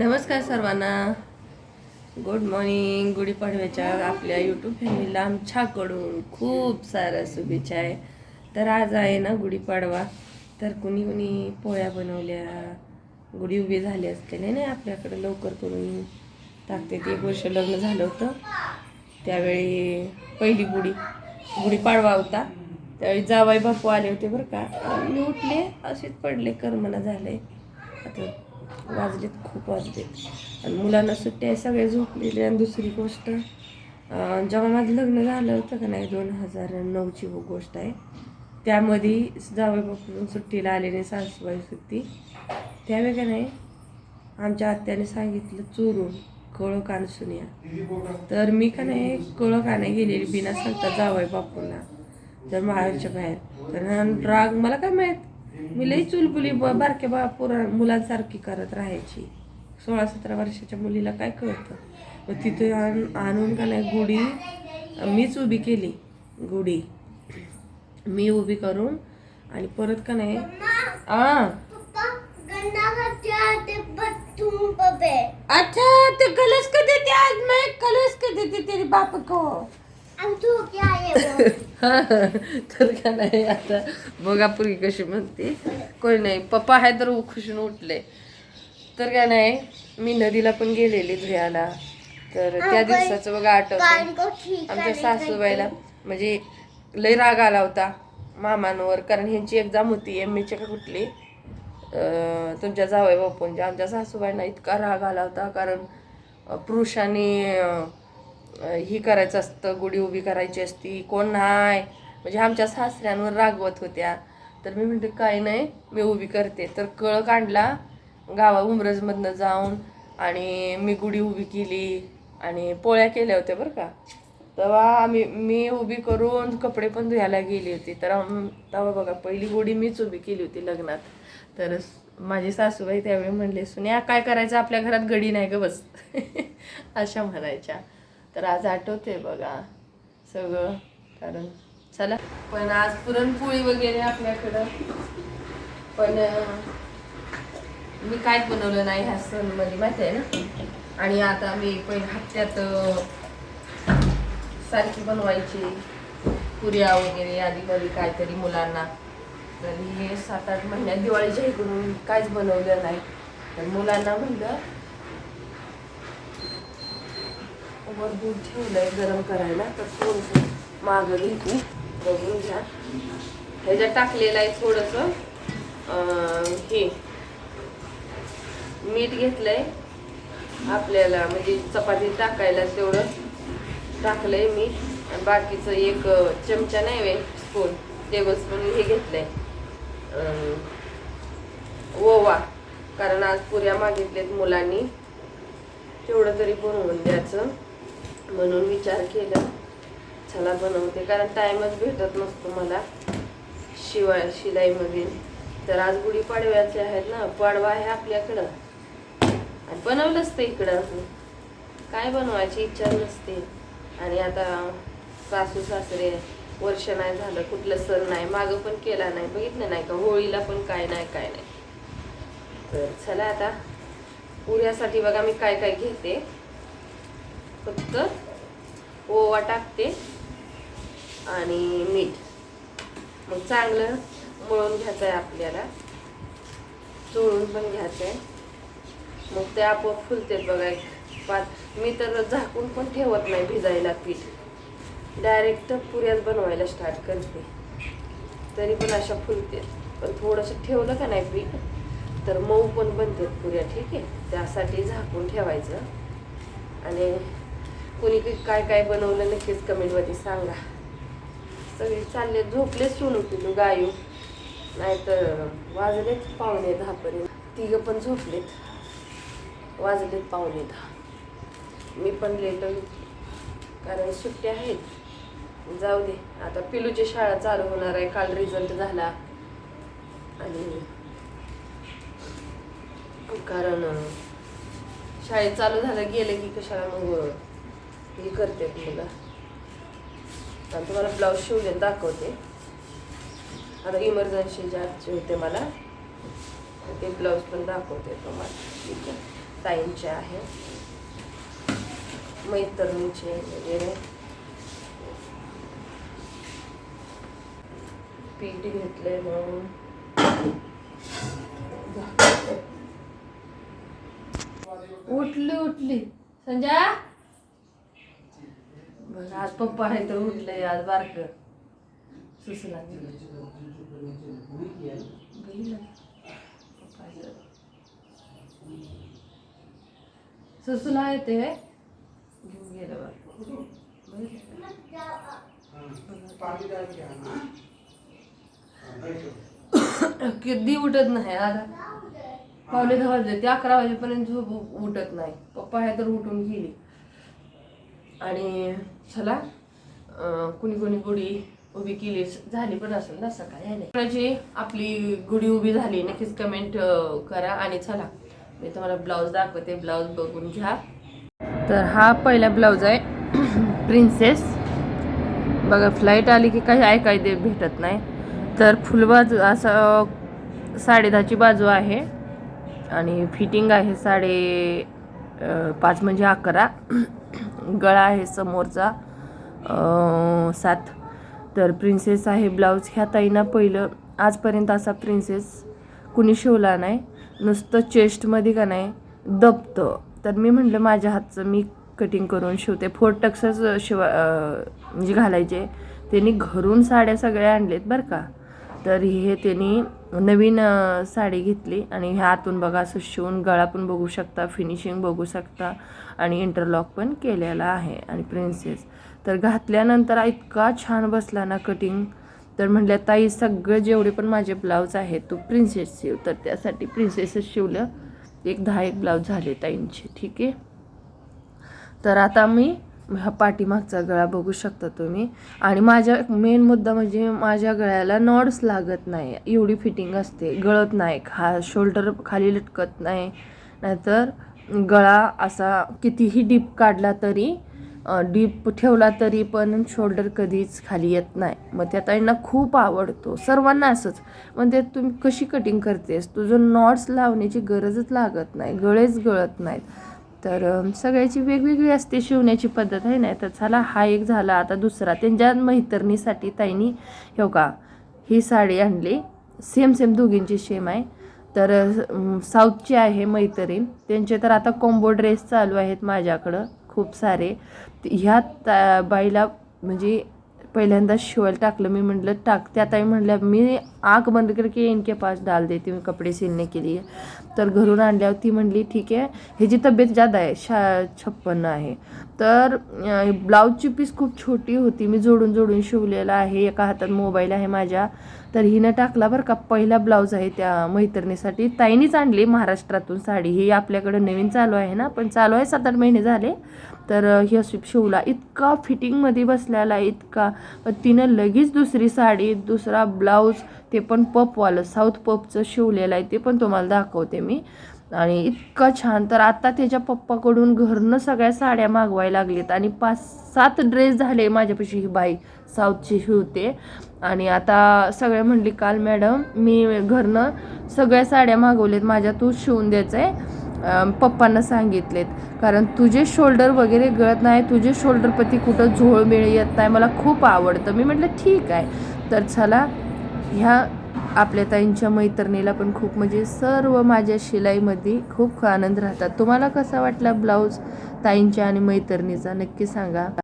नमस्कार सर्वांना. Good morning गुढीपाडव्याच्या आपल्या यूट्यूब फॅमिलीला आमच्याकडून खूप साऱ्या शुभेच्छा आहे. तर आज आहे ना गुढीपाडवा तर कुणी कुणी पोळ्या बनवल्या गुढी उभी झाली असलेले नाही आपल्याकडे लवकर करून. टाकते ते एक वर्ष लग्न झालं होतं. त्यावेळी पहिली गुढी गुढीपाडवा होता. त्यावेळी जावाई बापू आले होते बरं का. मी उठले असेच पडले कर्मना झाले. आता वाजलेत खूप वाजलेत. आणि मुलांना सुट्ट्या आहे सगळे झोपलेले आणि दुसरी गोष्ट जेव्हा माझं लग्न झालं होतं का नाही दोन हजार नऊची हो गोष्ट आहे. त्यामध्ये जावई बापून सुट्टीला आलेली सासूबाई सुट्टी. त्यावेळी का नाही आमच्या आत्याने सांगितलं चोरून कळं कानसून या तर मी का नाही कळं आणाय गेलेली बिना सांगता जावई बापूंना तर महाराजच्या बाहेर. तर राग मला काय माहीत मी लई चुलबुली ब- बारक्या बा पुरा मुलांसारखी करत राहायची. सोळा सतरा वर्षाच्या मुलीला काय कळतं? मग तिथे आण- आणून का नाही गुढी? मीच उभी केली गुढी. मी उभी करून आणि परत का नाही आ. अच्छा ते कलश का देते आज? मैं कलश का देते तेरे बाप को? तर का नाही आता बघा पूर्वी कशी म्हणते. कोणी नाही पप्पा आहे तर खुशून उठले. तर काय नाही मी नदीला पण गेलेली धुयाला तर त्या दिवसाचं बघा आठवत आमच्या सासूबाईला म्हणजे लय राग आला होता मामांवर कारण ह्यांची एक्झाम होती एम एच्या का कुठली? तुमच्या जावई बापूंच्या आमच्या सासूबाईंना इतका राग आला होता कारण पुरुषांनी ही करायचं असतं गुढी उभी करायची असती कोण नाही? म्हणजे आमच्या सासऱ्यांवर रागवत होत्या. तर मी म्हणते काय नाही मी उभी करते. तर कळ काढला गावा उमरजमधनं जाऊन आणि मी गुढी उभी केली आणि पोळ्या केल्या होत्या बरं का. तेव्हा आम्ही मी उभी करून कपडे पण धुवायला गेली होती. तर तेव्हा बघा पहिली गुढी मीच उभी केली होती लग्नात. तर माझी सासूबाई त्यावेळी म्हणले सुन्या काय करायचं? आपल्या घरात गडी नाही ग बस. अशा म्हणायच्या. तर आज आठवते बघा सगळं कारण चला. पण आज पुरणपोळी वगैरे आपल्याकडं. पण मी काहीच बनवलं नाही ह्या सणमध्ये माहिती आहे ना? आणि आता मी पहिले हप्त्यात सारखी बनवायची. पुऱ्या वगैरे आधी कधी काहीतरी मुलांना. तर हे सात आठ महिन्यात दिवाळीच्या इकडून काहीच बनवलं नाही. तर मुलांना म्हणलं वर दूध ठेवलं आहे गरम करायला. तर थोडंसं मागं घेते बघून घ्या. ह्याच्यात टाकलेलं आहे थोडंसं हे. मीठ घेतलंय. आपल्याला म्हणजे चपाती टाकायला तेवढं टाकलंय मीठ. आणि बाकीचं एक चमचा नाही वे स्पून टेबल स्पून हे घेतलंय. आहे ओवा. कारण आज पुऱ्या मागितल्यात मुलांनी. तेवढं तरी बनवून द्यायचं. म्हणून विचार केला. चला बनवते कारण टाईमच भेटत नसतो मला. शिवाय शिलाईमध्ये तर आज गुढीपाडव्याचे आहेत ना पाडवा आहे आपल्याकडं. आणि बनवलंच ते इकडं काय बनवायची इच्छा नसते. आणि आता सासू सासरे वर्ष नाही झालं कुठलं सण नाही मागं पण केला नाही बघितलं नाही का होळीला पण काय नाही काय नाही. तर चला आता पुऱ्यासाठी बघा मी काय काय घेते. फक्त ओवा टाकते आणि मीठ. मग चांगलं मळून घ्यायचं आहे आपल्याला. चोळून पण घ्यायचं आहे मग ते आपोआप फुलते बघा एक पाच. मी तर झाकून पण ठेवत नाही भिजायला पीठ. डायरेक्ट पुऱ्याच बनवायला स्टार्ट करते. तरी पण अशा फुलते. पण थोडंसं ठेवलं का नाही पीठ तर मऊ पण बनतात पुऱ्या ठीक आहे? त्यासाठी झाकून ठेवायचं. आणि कोणी काही काय काय बनवलं नक्कीच कमेंटमध्ये सांगा. सगळे चालले झोपले सोनू पिलू गायू. नाहीतर वाजलेच पावणे दहापर्यंत तिघं पण झोपलेत. वाजलेत पावणे दहा. मी पण लेट कारण सुट्ट्या आहेत जाऊ दे. आता पिलूची शाळा चालू होणार आहे. काल रिझल्ट झाला. आणि कारण शाळेत चालू झालं गेलं की कशाला मग हे करते मुलं. आणि तुम्हाला ब्लाऊज शिवले दाखवते. आता इमर्जन्सी ज्याचे होते मला ते ब्लाऊज पण दाखवते तुम्हाला. ठीक आहे? ताईंचे आहे. मैत्रिणीचे वगैरे. पीठ घेतले म्हणून. उठली उठली. संजय बरं आज पप्पा आहे तर उठलंय आज बारक. सुसला गेलं. आहे सुसला ते घेऊन गेलं बरं. कधी उठत नाही आता पावणे दहा वाजले ते अकरा वाजेपर्यंत झोप उठत नाही. पप्पा आहे तर उठून गेली. आणि चला कुणी कुणी गुढी उभी केली झाली पण असेल ना सकाळी सकाळची आपली गुढी उभी झाली नक्कीच कमेंट करा आणि चला. मी तुम्हाला ब्लाऊज दाखवते ब्लाऊज बघून घ्या. तर हा पहिला ब्लाऊज आहे प्रिन्सेस बघा फ्लाईट आली की काही ऐकाय दे भेटत नाही. तर फुलबाजू असं साडेदहाची बाजू आहे. आणि फिटिंग आहे साडे पाच म्हणजे अकरा. गळा आहे समोरचा. सात. तर प्रिन्सेस आहे ब्लाऊज ह्या ताईना पहिलं आजपर्यंत असा प्रिन्सेस कुणी शिवला नाही. नुसतं चेस्टमध्ये का नाही दबतं. तर मी म्हटलं माझ्या हातचं मी कटिंग करून शिवते. फोर टक्सच शिवा म्हणजे घालायचे. त्यांनी घरून साड्या सगळ्या आणलेत बरं का. तर हे त्यांनी नवीन साडी घेतली आणि ह्या आतून बघा असं शिवून गळा पण बघू शकता फिनिशिंग बघू शकता आणि इंटरलॉक पण केलेला आहे आणि प्रिन्सेस तर घातल्यानंतर इतका छान बसला ना कटिंग तर म्हटल्या ताई सगळं जेवढे पण माझे ब्लाऊज आहेत तू प्रिन्सेस शिव. तर त्यासाठी प्रिन्सेसच शिवलं. एक दहा एक ब्लाऊज झाले ताईंचे ठीक आहे? तर आता मी हा पाठीमागचा गळा बघू शकता तुम्ही. आणि माझ्या मेन मुद्दा म्हणजे माझ्या गळ्याला नॉड्स लागत नाही. एवढी फिटिंग असते. गळत नाही. खा शोल्डर खाली लटकत नाही. नाहीतर गळा असा कितीही डीप काढला तरी डीप ठेवला तरी पण शोल्डर कधीच खाली येत नाही. मग त्या ताईंना खूप आवडतो. सर्वांना असंच. मग ते तुम्ही कशी कटिंग करतेस? तुझं नॉट्स लावण्याची गरजच लागत नाही. गळेच गळत नाहीत. तर सगळ्याची वेगवेगळी असते शिवण्याची पद्धत आहे ना? तर चला हा एक झाला. आता दुसरा त्यांच्या मैत्रिणीसाठी ताईनी हो का ही साडी आणली. सेम सेम दोघींची सेम आहे. तर साऊथची आहे मैत्रीण. त्यांचे तर आता कॉम्बो ड्रेस चालू आहेत माझ्याकडं खूप सारे. ह्या बाईला म्हणजे पहिल्यांदा शिवायला टाकलं मी म्हटलं टाक. त्या ताई म्हणल्या मी आग बंद करके इनके पास डाल देते मी कपडे सिलने के लिए. तर घरून आणल्यावर ती म्हणली ठीक आहे ह्याची तब्येत जादा आहे शा छप्पन्न आहे. तर ब्लाऊजची पीस खूप छोटी होती मी जोडून जोडून शिवलेला आहे एका हातात मोबाईल आहे माझ्या. तर हिनं टाकला बरं का पहिला ब्लाऊज आहे त्या मैत्रिणीसाठी. ताईनीच आणली महाराष्ट्रातून साडी. ही आपल्याकडे नवीन चालू आहे ना पण चालू आहे सात आठ महिने झाले. तर हे ही अशी शिवला. इतका फिटिंगमध्ये बसलेला इतका. तिनं लगेच दुसरी साडी दुसरा ब्लाऊज ते पण पपवालं साऊथ पपचं शिवलेलं आहे ते पण तुम्हाला दाखवते मी. आणि इतकं छान. तर आता त्याच्या पप्पाकडून घरनं सगळ्या साड्या मागवायला लागलेत. आणि पाच सात ड्रेस झाले माझ्यापाशी ही बाई साऊथची शिवते आणि आता सगळे म्हटली काल मॅडम मी घरनं सगळ्या साड्या मागवल्यात माझ्या तू शिवून द्यायचं आहे पप्पांना सांगितलेत. कारण तुझे शोल्डर वगैरे गळत नाही तुझे शोल्डरपती कुठं झोळ मिळ येत नाही मला खूप आवडतं. मी म्हटलं ठीक आहे. तर चला ह्या आपल्या ताईंच्या मैत्रिणीला पण खूप म्हणजे सर्व माझ्या शिलाईमध्ये खूप आनंद राहतात. तुम्हाला कसा वाटला ब्लाऊज ताईंच्या आणि मैत्रिणीचा? नक्की सांगा.